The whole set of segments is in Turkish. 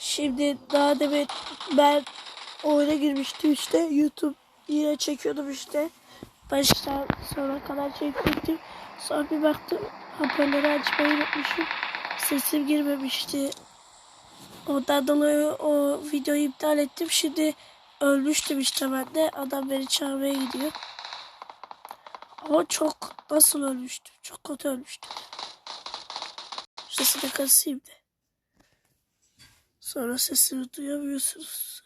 Şimdi daha demin ben oyuna girmiştim işte. YouTube yine çekiyordum işte. Baştan sona kadar çekmiştim. Sonra bir baktım hoparlörü açmayı unutmuşum. Sesim girmemişti. Ondan dolayı o videoyu iptal ettim. Şimdi ölmüştüm işte ben de. Adam beni çağırmaya gidiyor. Ama çok nasıl ölmüştüm? Çok kötü ölmüştüm. Sesini kasayım da. Sonra sesimi duyamıyorsunuz.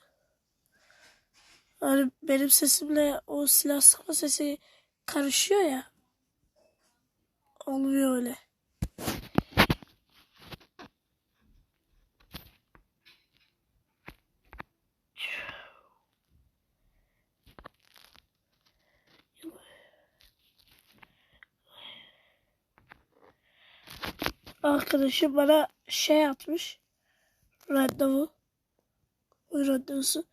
Hani benim sesimle o silah sıkma sesi karışıyor ya. Olmuyor öyle. Arkadaşım bana şey atmış. Randevu. Randevusu.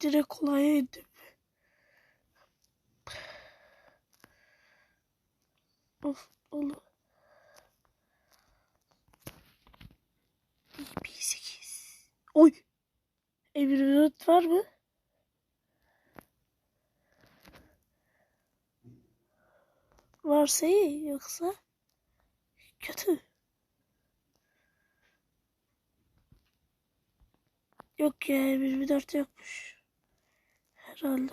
Direkt kolaya. Emir Minut var mı? Varsa iyi yoksa kötü. Yok ya 24 yokmuş. Herhalde.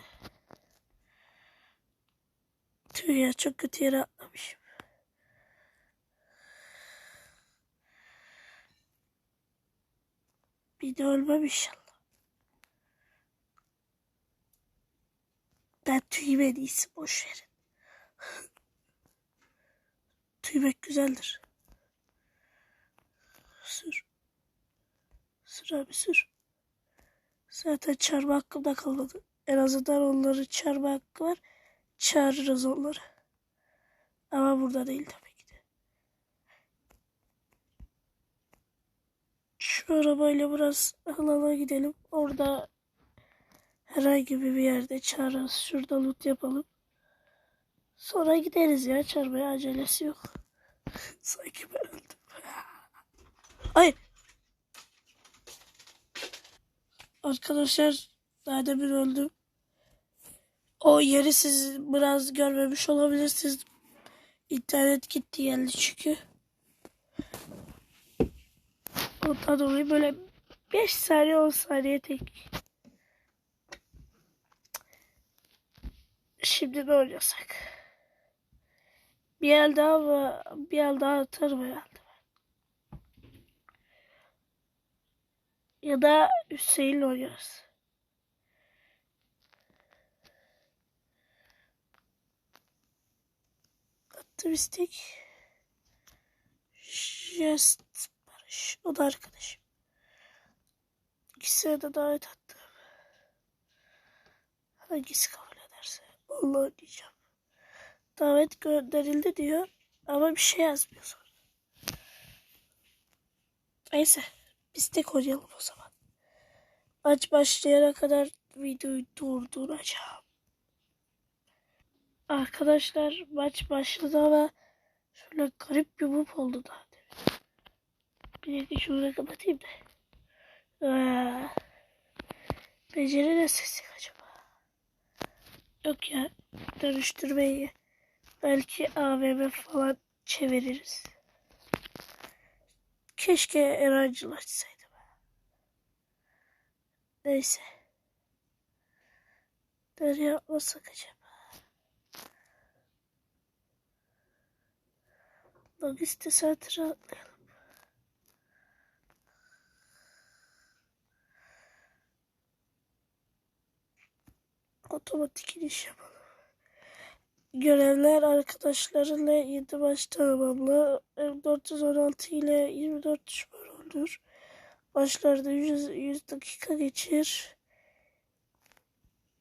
Tüh ya çok kötü yere atlamışım. Bir de ölmem inşallah. Ben tüyüm en iyisi boş verin. Tüymek güzeldir. Sür. Sür abi sür. Zaten çağırma hakkım da kalmadı. En azından onları çağırma hakkı var. Çağırırız onları. Ama burada değil tabii ki de. Şu arabayla biraz alana gidelim. Orada herhangi bir yerde çağırırız. Şurada loot yapalım. Sonra gideriz ya. Çağırmaya acelesi yok. Sanki ben öldüm. Ay. Arkadaşlar daha demin öldüm. O yeri siz biraz görmemiş olabilirsiniz. İnternet gitti geldi çünkü. Ondan dolayı böyle 5 saniye 10 saniye tek. Şimdi ne oynasak? Bir el daha mı? Bir el daha atarım herhalde. Ya da Hüseyin'le oynarız. Attım istek. Jest Barış. O da arkadaşım. İkisine de davet attım. Hangisi kabul Vallahi oynayacağım. Davet gönderildi diyor. Ama bir şey yazmıyor sonra. Neyse. Biz tek oynayalım o zaman. Maç başlayana kadar videoyu durduracağım. Arkadaşlar maç başladı ama şöyle garip bir bup oldu daha demin. Bir dakika şunu kapatayım da. Ee, beceri ne sesi acaba? Yok ya dönüştürmeyi belki AVM falan çeviririz. Keşke Erancıl açsaydı. Neyse. Nereye yapmasak acaba? Logiste Center'a atlayalım. Otomatik iniş yapalım. Görevler arkadaşlarıyla 7 maç tamamla. 416 ile 24 düşman öldür. Maçlarda 100, 100 dakika geçir.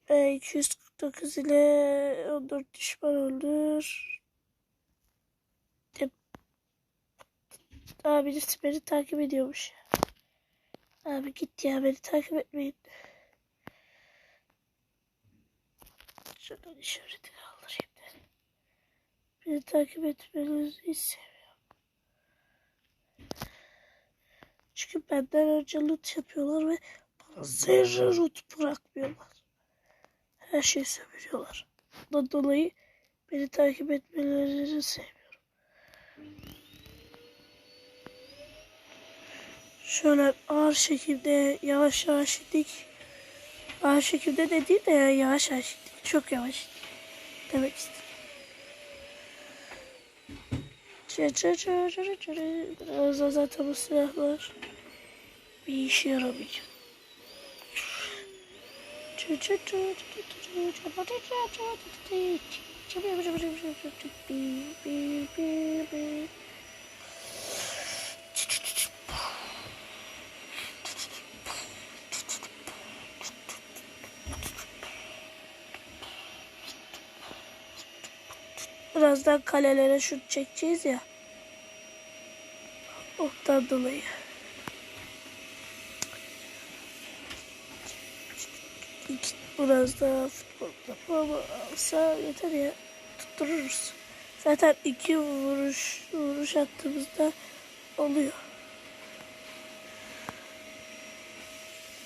E, 249 ile 14 düşman öldür. Aa birisi beni takip ediyormuş. Abi git ya beni takip etmeyin. Şuradan işaretini aldırayım da. Beni takip etmenizi hiç sevmiyorum. Çünkü benden önce loot yapıyorlar ve bana zerre loot bırakmıyorlar. Her şeyi sömürüyorlar. Bundan dolayı beni takip etmelerini sevmiyorum. Şöyle ağır şekilde yavaş yavaş indik. Ağır şekilde de değil de yavaş yavaş indik. Çok yavaş. Demek istedim. Çı çı çı çı çı çı. Biraz da zaten bu silahlar bir işe yaramayacak. Çı çı çı çı çı çı çı çı çı çı Birazdan kalelere şut çekeceğiz ya. Ondan dolayı. Biraz daha futbol topu alsa yeter ya. Tuttururuz. Zaten iki vuruş vuruş attığımızda oluyor.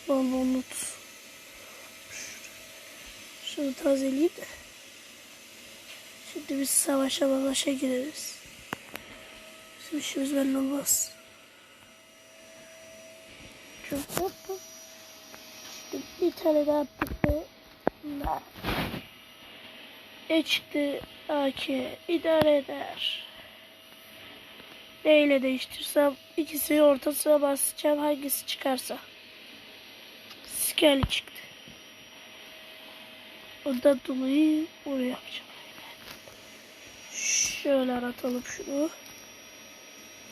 Vallahi unut. Şunu tazeleyeyim de. Şimdi biz savaşa mavaşa gireriz. Bizim işimiz belli olmaz. Çok. Şimdi bir tane daha bunlar. Ne çıktı? AK idare eder. Neyle değiştirsem ikisini ortasına basacağım hangisi çıkarsa. Skelly çıktı. Ondan dolayı onu yapacağım. Şöyle aratalım şunu.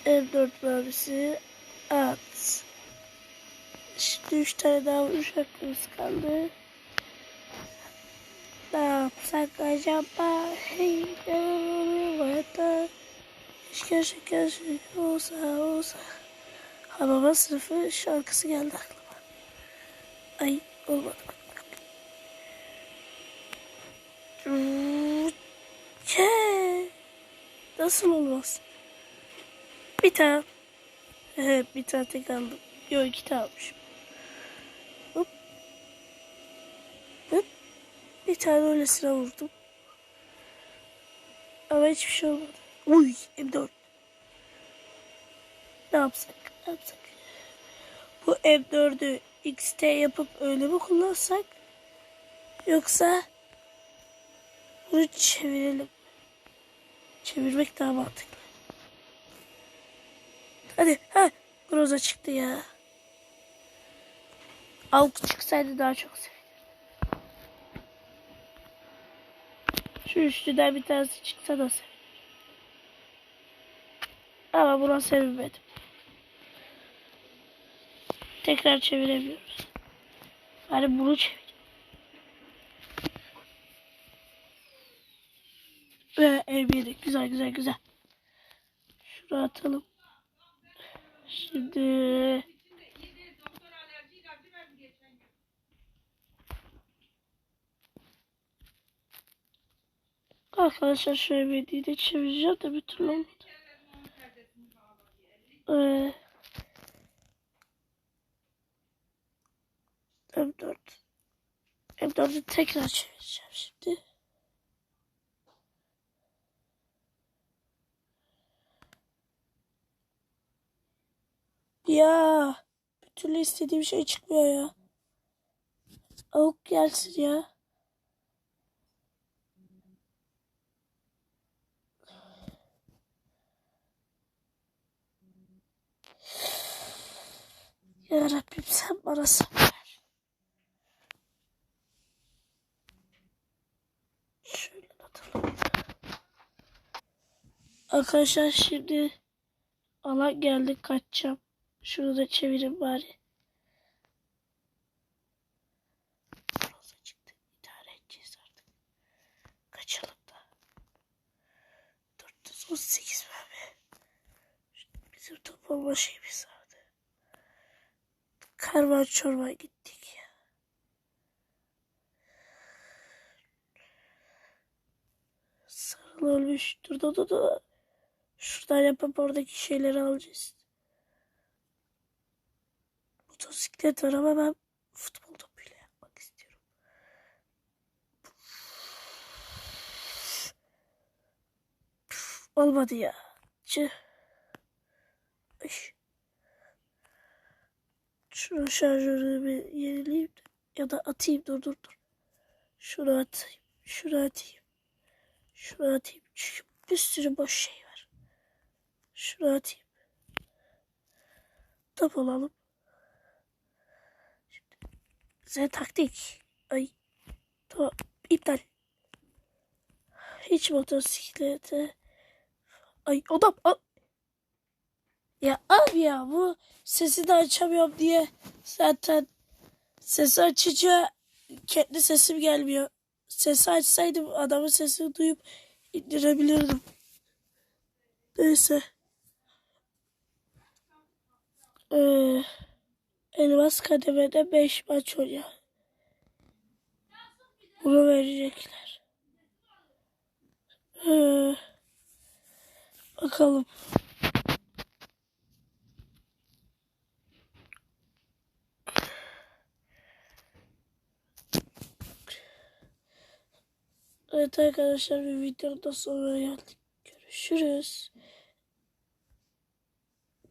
M4 mermisi at. Şimdi 3 tane daha vuruş hakkımız kaldı. Ne yapsak acaba? Hey, hayatta? Keşke şeker şeker olsa olsa. Hamama sınıfı şarkısı geldi aklıma. Ay olmadı Nasıl olmaz? Bir tane. Evet bir tane tek aldım. Yok iki tane almışım. Hop. Hop. Bir tane öylesine vurdum. Ama hiçbir şey olmadı. Uy M4. Ne yapsak? Ne yapsak? Bu M4'ü XT yapıp öyle mi kullansak? Yoksa bunu çevirelim. Çevirmek daha mantıklı. Hadi ha Groza çıktı ya. Avuk çıksaydı daha çok sevinirdim. Şu üstüden bir tanesi çıksa da sevinirim. Ama buna sevinmedim. Tekrar çeviremiyoruz. Hani bunu çevir. Ve ev yedik. Güzel güzel güzel. Şuraya atalım. Şimdi Arkadaşlar şöyle bir de çevireceğim de bir türlü olmadı. Ee, M4 M4'ü tekrar çevireceğim şimdi. Ya bir türlü istediğim şey çıkmıyor ya. Avuk gelsin ya. Ya Rabbim sen bana sabır. Şöyle atalım. Arkadaşlar şimdi alan geldi kaçacağım. Şunu da çevirin bari. Roza çıktı. İdare edeceğiz artık. Kaçalım da. 418 mermi. Bizim top olma şeyimiz vardı. karman çorman gittik. Sarılı olmuş. Dur dur dur dur. Şuradan yapıp oradaki şeyleri alacağız. Motosiklet var ama ben futbol topuyla yapmak istiyorum. Olmadı ya. Cıh. Ay. Şunu şarjörü bir yenileyim de. Ya da atayım dur dur dur. Şunu atayım. Şunu atayım. Şunu atayım. Çünkü bir sürü boş şey var. Şunu atayım. Top alalım. Size taktik. Ay. Tamam. iptal. Hiç motosiklete. Ay odam. Al. Ya abi ya bu sesi de açamıyorum diye zaten sesi açınca kendi sesim gelmiyor. Sesi açsaydım adamın sesini duyup indirebilirdim. Neyse. Ee, elmas kademede 5 maç oynuyor. Bunu verecekler. Ee, bakalım. Evet arkadaşlar bir videoda sonra geldik. Görüşürüz.